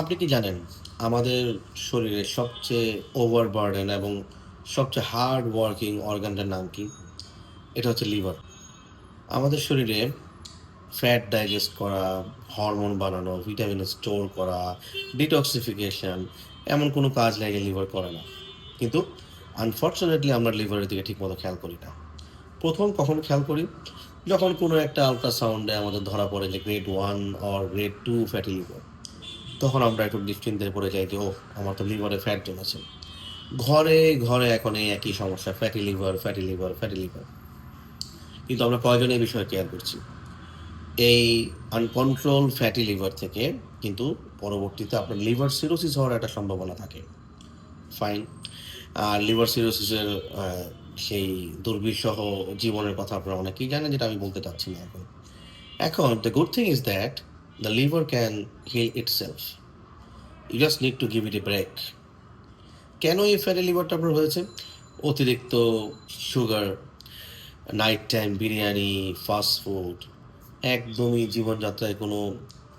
আপনি কি জানেন, আমাদের শরীরের সবচেয়ে ওভারবার্ডেন এবং সবচেয়ে হার্ড ওয়ার্কিং অর্গানটার নাম কি? এটা হচ্ছে লিভার আমাদের শরীরে ফ্যাট ডাইজেস্ট করা হরমোন বানানো ভিটামিন স্টোর করা ডিটক্সিফিকেশন এমন কোনো কাজ লাগে লিভার করে না। কিন্তু আনফর্চুনেটলি আমরা লিভারের দিকে ঠিকমতো খেয়াল করি না। প্রথম কখন খেয়াল করি, যখন কোনো একটা আলট্রাসাউন্ডে আমাদের ধরা পড়ে যে grade one or grade two fatty liver তখন আমরা একটু নিশ্চিন্তে পড়ে যাই যে ও আমার তো লিভারে ফ্যাট জমেছে ঘরে ঘরে এখন এই একই সমস্যা fatty liver fatty liver fatty liver কিন্তু আমরা কয়জন এই বিষয়ে কেয়ার করছি? এই আনকন্ট্রোল ফ্যাটি লিভার থেকে কিন্তু পরবর্তীতে আপনার লিভার সিরোসিস হওয়ার একটা সম্ভাবনা থাকে। ফাইন আর লিভার সিরোসিসের সেই দুর্বিষহ জীবনের কথা আপনারা অনেকেই জানেন, যেটা আমি বলতে চাচ্ছি না এখন। এখন the good thing is that liver can heal itself you just need to give it a break কেন এই ফ্যাটি লিভারটা আপনার হয়েছে? অতিরিক্ত sugar night time biryani fast food একদমই জীবনযাত্রায় কোনো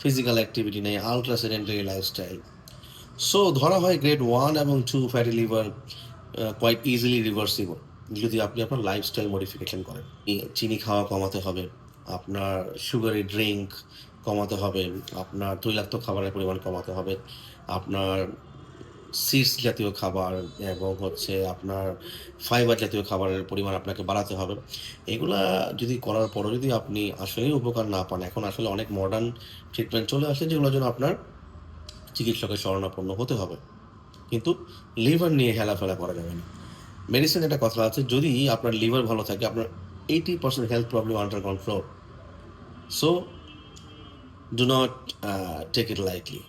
ফিজিক্যাল অ্যাক্টিভিটি নেই আলট্রা সেডেন্টারি লাইফস্টাইল সো ধরা হয় গ্রেড ওয়ান এবং two fatty liver quite easily reversible যদি আপনি আপনার লাইফস্টাইল মডিফিকেশন করেন। চিনি খাওয়া কমাতে হবে, আপনার সুগারি ড্রিঙ্ক কমাতে হবে, আপনার তৈলাক্ত খাবারের পরিমাণ কমাতে হবে, আপনার সিডস জাতীয় খাবার এবং হচ্ছে আপনার ফাইবার জাতীয় খাবারের পরিমাণ আপনাকে বাড়াতে হবে। এগুলা যদি করার পরও যদি আপনি আসলেই উপকার না পান, এখন আসলে অনেক মডার্ন ট্রিটমেন্ট চলে আসে যেগুলোর জন্য আপনার চিকিৎসকের শরণাপন্ন হতে হবে। কিন্তু লিভার নিয়ে হেলাফেলা করা যাবে না। মেডিসিন একটা কথা আছে, যদি আপনার লিভার ভালো থাকে, আপনার eighty percent health problem under control so do not uh, take it lightly.